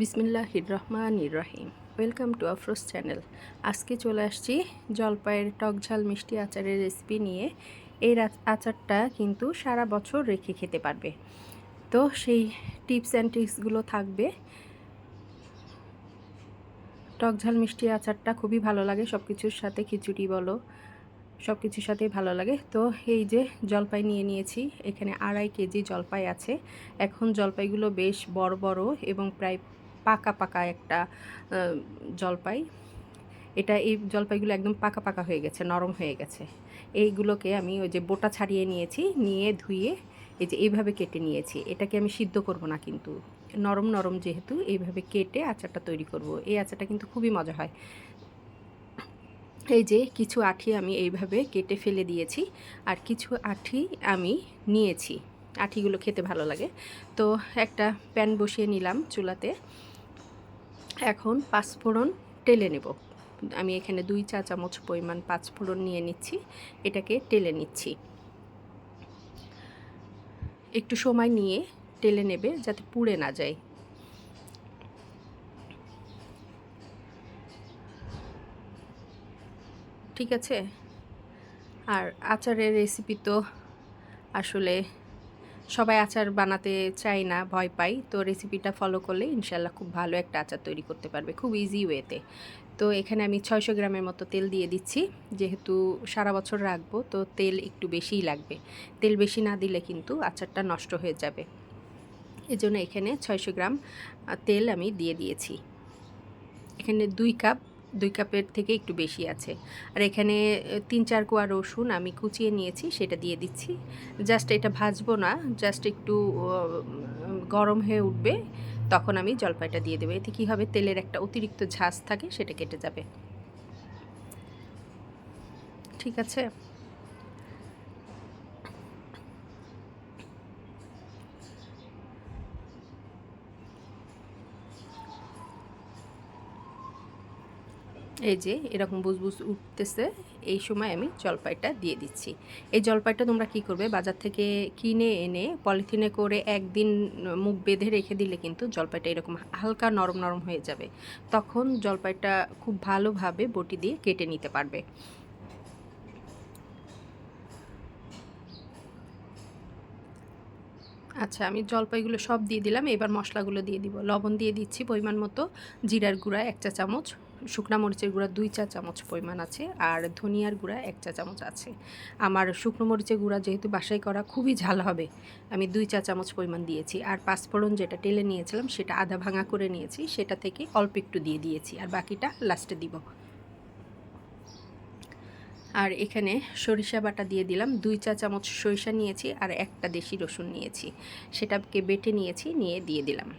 বিসমিল্লাহ রহমান রহিম। Welcome to Afroz channel. আজকে চলে আসছি জলপাইয়ের টক ঝাল মিষ্টি আচারের রেসিপি নিয়ে। এই আচারটা কিন্তু সারা বছর রেখে খেতে পারবে। তো সেই টিপস অ্যান্ড ট্রিক্সগুলো থাকবে। টক ঝাল মিষ্টি আচারটা খুবই ভালো লাগে সব কিছুর সাথে খিচুড়ি বলো সব কিছুর সাথেই ভালো লাগে। তো এই যে জলপাই নিয়ে নিয়েছি, এখানে আড়াই কেজি জলপাই আছে। এখন জলপাইগুলো বেশ বড় বড় এবং প্রায় পাকা পাকা একটা জলপাই। এটা এই জলপাইগুলো একদম পাকা পাকা হয়ে গেছে, নরম হয়ে গেছে। এইগুলোকে আমি ওই যে বোটা ছাড়িয়ে নিয়েছি, নিয়ে ধুয়ে এই যে এইভাবে কেটে নিয়েছি। এটাকে আমি সিদ্ধ করব না কিন্তু। নরম নরম যেহেতু, এইভাবে কেটে আচারটা তৈরি করব। এই আচারটা কিন্তু খুবই মজা হয়। এই যে কিছু আঠি আমি এইভাবে কেটে ফেলে দিয়েছি আর কিছু আঠি আমি নিয়েছি। আঠিগুলো খেতে ভালো লাগে। তো একটা প্যান বসিয়ে নিলাম চুলাতে। এখন পাঁচফোড়ন টেলে নেব। আমি এখানে দুই চা চামচ পরিমাণ পাঁচফোড়ন নিয়ে নিচ্ছি, এটাকে টেলে নিচ্ছি। একটু সময় নিয়ে টেলে নেবে যাতে পুড়ে না যায়। ঠিক আছে? আর আচারের রেসিপি তো আসলে সবাই আচার বানাতে চায় না, ভয় পাই তো রেসিপিটা ফলো করলে ইনশাল্লাহ খুব ভালো একটা আচার তৈরি করতে পারবে, খুব ইজি ওয়েতে তো এখানে আমি ছয়শো গ্রামের মতো তেল দিয়ে দিচ্ছি, যেহেতু সারা বছর রাখব, তো তেল একটু বেশিই লাগবে। তেল বেশি না দিলে কিন্তু আচারটা নষ্ট হয়ে যাবে। এজন্য এখানে ছয়শো গ্রাম তেল আমি দিয়ে দিয়েছি। এখানে দুই কাপ দুই কাপের থেকে একটু বেশি আছে। আর এখানে তিন চার কোয়া রসুন আমি কুচিয়ে নিয়েছি, সেটা দিয়ে দিচ্ছি। জাস্ট এটা ভাজবো না, জাস্ট একটু গরম হয়ে উঠবে, তখন আমি জলপাইটা দিয়ে দেবো। এতে কী হবে, তেলের একটা অতিরিক্ত ঝাঁজ থাকে, সেটা কেটে যাবে। ঠিক আছে? এই যে এরকম বুজবুজ উঠতেছে, এই সময় আমি জলপাইটা দিয়ে দিচ্ছি। এই জলপাইটা তোমরা কি করবে? বাজার থেকে কিনে এনে পলিথিনে করে একদিন মুখ বেঁধে রেখে দিলে কিন্তু জলপাইটা এরকম হালকা নরম নরম হয়ে যাবে। তখন জলপাইটা খুব ভালোভাবে বটি দিয়ে কেটে নিতে পারবে। আচ্ছা আমি জলপাইগুলো সব দিয়ে দিলাম। এবার মশলাগুলো দিয়ে দিব। লবণ দিয়ে দিচ্ছি পরিমাণ মতো। জিরার গুঁড়া, এক চা চামচ শুকনা মরিচের গুঁড়া দুই চা চামচ পরিমাণ আছে আর ধনিয়ার গুঁড়া এক চা চামচ আছে। আমার শুকনো মরিচের গুঁড়া যেহেতু বাসায় করা খুবই ঝাল হবে, আমি দুই চা চামচ পরিমাণ দিয়েছি। আর পাঁচফোড়ন যেটা টেলে নিয়েছিলাম সেটা আধা ভাঙা করে নিয়েছি, সেটা থেকে অল্প একটু দিয়ে দিয়েছি আর বাকিটা লাস্টে দিব। আর এখানে সরিষা বাটা দিয়ে দিলাম, দুই চা চামচ সরিষা নিয়েছি আর একটা দেশি রসুন নিয়েছি, সেটাকে বেটে নিয়েছি, নিয়ে দিয়ে দিলাম।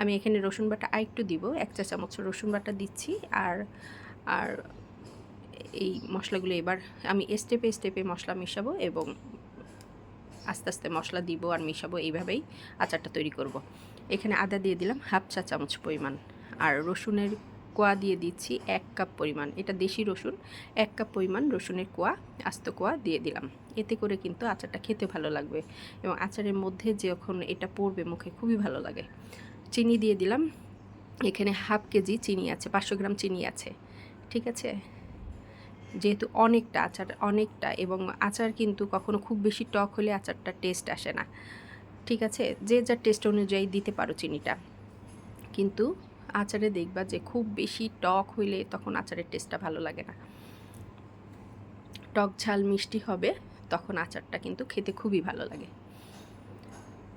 আমি এখানে রসুন বাটা আর একটু দিব, এক চা চামচ রসুন বাটা দিচ্ছি আর আর এই মশলাগুলো এবার আমি স্টেপে স্টেপে মশলা মেশাবো এবং আস্তে আস্তে মশলা দিব আর মেশাবো এইভাবেই আচারটা তৈরি করব। এখানে আদা দিয়ে দিলাম হাফ চা চামচ পরিমাণ আর রসুনের কোয়া দিয়ে দিচ্ছি এক কাপ পরিমাণ, এটা দেশি রসুন, এক কাপ পরিমাণ রসুনের কোয়া, আস্ত কোয়া দিয়ে দিলাম এতে করে কিন্তু আচারটা খেতে ভালো লাগবে এবং আচারের মধ্যে যখন এটা পড়বে মুখে খুবই ভালো লাগে চিনি দিয়ে দিলাম। এখানে হাফ কেজি চিনি আছে, পাঁচশো গ্রাম চিনি আছে, ঠিক আছে? যেহেতু অনেকটা আচার, অনেকটা এবং আচার কিন্তু কখনো খুব বেশি টক হলে আচারটা টেস্ট আসে না, ঠিক আছে? যে যার টেস্ট অনুযায়ী দিতে পারো চিনিটা। কিন্তু আচারে দেখবা যে খুব বেশি টক হইলে তখন আচারের টেস্টটা ভালো লাগে না। টক ঝাল মিষ্টি হবে, তখন আচারটা কিন্তু খেতে খুবই ভালো লাগে।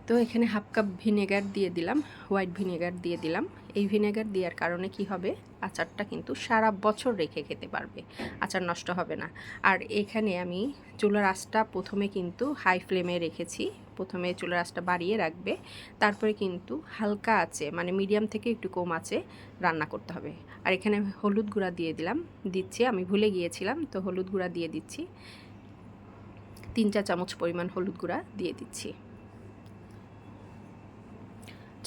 তো এখানে হাফ কাপ ভিনেগার দিয়ে দিলাম, হোয়াইট ভিনেগার দিয়ে দিলাম। এই ভিনেগার দেওয়ার কারণে কি হবে? আচারটা কিন্তু সারা বছর রেখে খেতে পারবে, আচার নষ্ট হবে না। আর এখানে আমি চুলার আঁচটা প্রথমে কিন্তু হাই ফ্লেমে রেখেছি, প্রথমে চুলার আঁচটা বাড়িয়ে রাখবে, তারপরে কিন্তু হালকা আছে মানে মিডিয়াম থেকে একটু কম আছে, রান্না করতে হবে। আর এখানে হলুদ গুঁড়া দিয়ে দিলাম, দিচ্ছি, আমি ভুলে গিয়েছিলাম, তো হলুদ গুঁড়া দিয়ে দিচ্ছি। তিন চা চামচ পরিমাণ হলুদ গুঁড়া দিয়ে দিচ্ছি।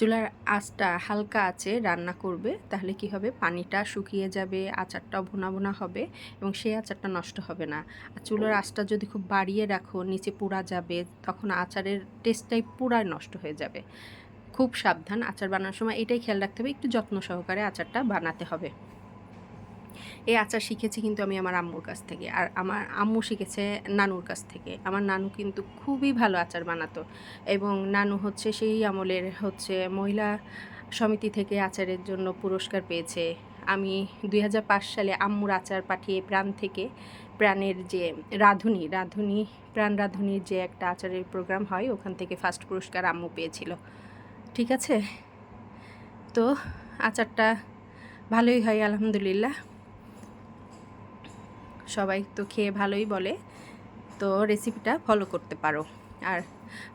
চুলার আঁচটা হালকা আছে রান্না করবে, তাহলে কি হবে? পানিটা শুকিয়ে যাবে, আচারটাও ভোনা ভোনা হবে এবং সেই আচারটা নষ্ট হবে না। আর চুলার আঁচটা যদি খুব বাড়িয়ে রাখো, নিচে পোড়া যাবে, তখন আচারের টেস্টটাই পুরাই নষ্ট হয়ে যাবে। খুব খুব সাবধান, আচার বানানোর সময় এটাই খেয়াল রাখতে হবে, একটু যত্ন সহকারে আচারটা বানাতে হবে। এই আচার শিখেছি কিন্তু আমি আমার আম্মুর কাছ থেকে। আর আমার আম্মু শিখেছে নানুর কাছ থেকে। আমার নানু কিন্তু খুবই ভালো আচার বানাতো এবং নানু হচ্ছে সেই আমলের হচ্ছে মহিলা সমিতি থেকে আচারের জন্য পুরস্কার পেয়েছে। আমি দুই হাজার পাঁচ সালে আম্মুর আচার পাঠিয়ে প্রাণ থেকে প্রাণের যে রাঁধুনি রাঁধুনি, প্রাণ রাঁধুনির যে একটা আচারের প্রোগ্রাম হয়, ওখান থেকে ফার্স্ট পুরস্কার আম্মু পেয়েছিল। ঠিক আছে? তো আচারটা ভালোই হয়, আলহামদুলিল্লাহ। সবাই তো খেয়ে ভালোই বলে। তো রেসিপিটা ফলো করতে পারো। আর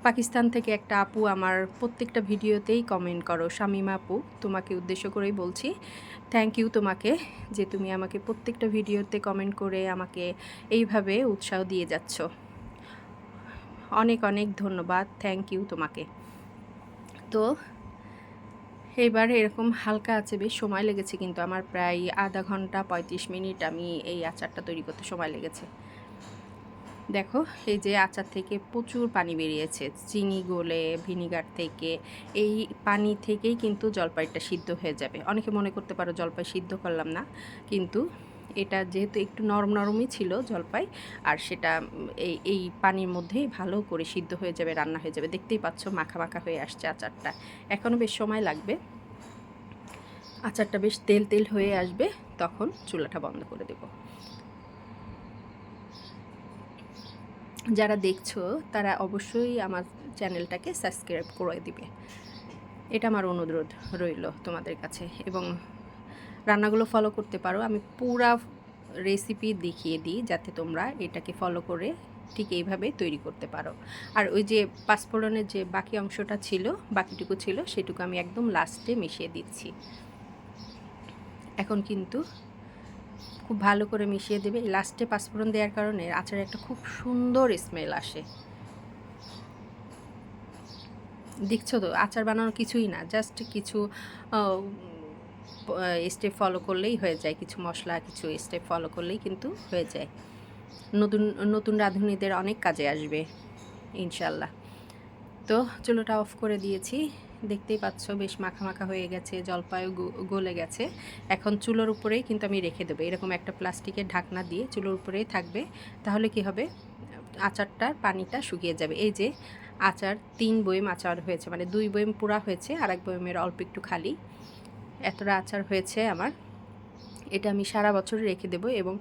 পাকিস্তান থেকে একটা আপু আমার প্রত্যেকটা ভিডিওতেই কমেন্ট করো, শামিমা আপু, তোমাকে উদ্দেশ্য করেই বলছি। থ্যাংক ইউ তোমাকে যে তুমি আমাকে প্রত্যেকটা ভিডিওতে কমেন্ট করে আমাকে এইভাবে উৎসাহ দিয়ে যাচ্ছ। অনেক অনেক ধন্যবাদ থ্যাংক ইউ তোমাকে। তো এবার এরকম হালকা আছে, বেশ সময় লেগেছে কিন্তু আমার প্রায় আধা ঘণ্টা পঁয়ত্রিশ মিনিট আমি এই আচারটা তৈরি করতে সময় লেগেছে। দেখো, এই যে আচার থেকে প্রচুর পানি বেরিয়েছে, চিনি গলে, ভিনিগার থেকে, এই পানি থেকেই কিন্তু জলপাইটা সিদ্ধ হয়ে যাবে। অনেকে মনে করতে পারো জলপাই সিদ্ধ করলাম না, কিন্তু এটা যেহেতু একটু নরম নরমই ছিল জলপাই, আর সেটা এই এই পানির মধ্যেই ভালো করে সিদ্ধ হয়ে যাবে, রান্না হয়ে যাবে। দেখতেই পাচ্ছ মাখা মাখা হয়ে আসছে আচারটা। এখনও বেশ সময় লাগবে। আচারটা বেশ তেল তেল হয়ে আসবে, তখন চুলাটা বন্ধ করে দেব। যারা দেখছ, তারা অবশ্যই আমার চ্যানেলটাকে সাবস্ক্রাইব করে দিবে। এটা আমার অনুরোধ রইল তোমাদের কাছে, এবং রান্নাগুলো ফলো করতে পারো। আমি পুরা রেসিপি দেখিয়ে দিই যাতে তোমরা এটাকে ফলো করে ঠিক এইভাবে তৈরি করতে পারো। আর ওই যে পাঁচফোড়নের যে বাকি অংশটা ছিল, বাকিটুকু ছিল, সেটুকু আমি একদম লাস্টে মিশিয়ে দিচ্ছি। এখন কিন্তু খুব ভালো করে মিশিয়ে দেবে। লাস্টে পাঁচফোড়ন দেওয়ার কারণে আচারে একটা খুব সুন্দর স্মেল আসে। দেখছ তো? আচার বানানো কিছুই না জাস্ট কিছু স্টেপ ফলো করলেই হয়ে যায়। কিছু মশলা, কিছু স্টেপ ফলো করলেই কিন্তু হয়ে যায়। নতুন নতুন রাঁধুনিদের অনেক কাজে আসবে, ইনশাল্লাহ। তো চুলোটা অফ করে দিয়েছি। দেখতেই পাচ্ছ বেশ মাখা মাখা হয়ে গেছে, জলপাইও গলে গেছে। এখন চুলোর উপরেই কিন্তু আমি রেখে দেবো। এরকম একটা প্লাস্টিকের ঢাকনা দিয়ে চুলোর উপরেই থাকবে। তাহলে কি হবে? আচারটার পানিটা শুকিয়ে যাবে। এই যে আচার, তিন বয়েম আচার হয়েছে মানে দুই বয়েম পুরা হয়েছে আর এক বয়েমের অল্প একটু খালি। এতটা আচার হয়েছে আমার। এটা আমি সারা বছর রেখে দেবো এবং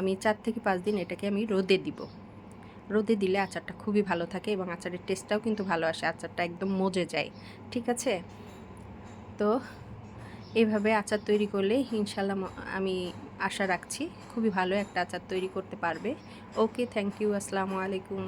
আমি চার থেকে পাঁচ দিন এটাকে আমি রোদে দিব। রোদে দিলে আচারটা খুবই ভালো থাকে এবং আচারের টেস্টটাও কিন্তু ভালো আসে, আচারটা একদম মজে যায়। ঠিক আছে? তো এভাবে আচার তৈরি করলে ইনশাল্লাহ আমি আশা রাখছি খুবই ভালো একটা আচার তৈরি করতে পারবে। ওকে, থ্যাংক ইউ, আসসালামু আলাইকুম।